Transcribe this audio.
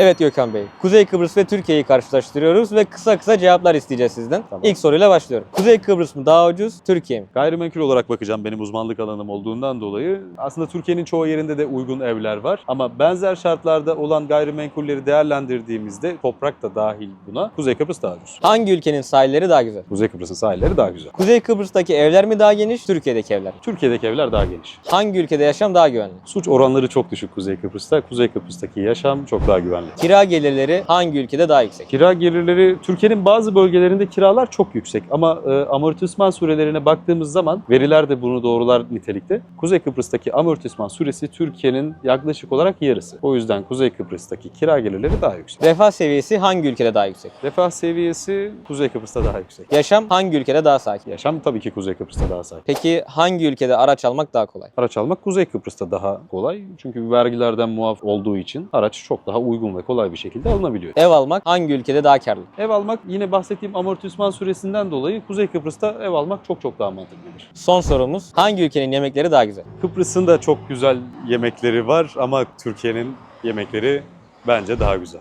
Evet Gökhan Bey. Kuzey Kıbrıs ve Türkiye'yi karşılaştırıyoruz ve kısa kısa cevaplar isteyeceğiz sizden. Tamam. İlk soruyla başlıyorum. Kuzey Kıbrıs mı daha ucuz, Türkiye mi? Gayrimenkul olarak bakacağım benim uzmanlık alanım olduğundan dolayı. Aslında Türkiye'nin çoğu yerinde de uygun evler var. Ama benzer şartlarda olan gayrimenkulleri değerlendirdiğimizde toprak da dahil buna. Kuzey Kıbrıs daha ucuz. Hangi ülkenin sahilleri daha güzel? Kuzey Kıbrıs'ın sahilleri daha güzel. Kuzey Kıbrıs'taki evler mi daha geniş, Türkiye'deki evler? mi? Türkiye'deki evler daha geniş. Hangi ülkede yaşam daha güvenli? Suç oranları çok düşük Kuzey Kıbrıs'ta. Kuzey Kıbrıs'taki yaşam çok daha güvenli. Kira gelirleri hangi ülkede daha yüksek? Kira gelirleri Türkiye'nin bazı bölgelerinde kiralar çok yüksek ama e, amortisman sürelerine baktığımız zaman veriler de bunu doğrular nitelikte. Kuzey Kıbrıs'taki amortisman süresi Türkiye'nin yaklaşık olarak yarısı. O yüzden Kuzey Kıbrıs'taki kira gelirleri daha yüksek. Refah seviyesi hangi ülkede daha yüksek? Refah seviyesi Kuzey Kıbrıs'ta daha yüksek. Yaşam hangi ülkede daha sakin? Yaşam tabii ki Kuzey Kıbrıs'ta daha sakin. Peki hangi ülkede araç almak daha kolay? Araç almak Kuzey Kıbrıs'ta daha kolay. Çünkü vergilerden muaf olduğu için araç çok daha uygun ve kolay bir şekilde alınabiliyor. Ev almak hangi ülkede daha karlı? Ev almak yine bahsettiğim amortisman süresinden dolayı Kuzey Kıbrıs'ta ev almak çok çok daha mantıklıdır. Son sorumuz hangi ülkenin yemekleri daha güzel? Kıbrıs'ın da çok güzel yemekleri var ama Türkiye'nin yemekleri bence daha güzel.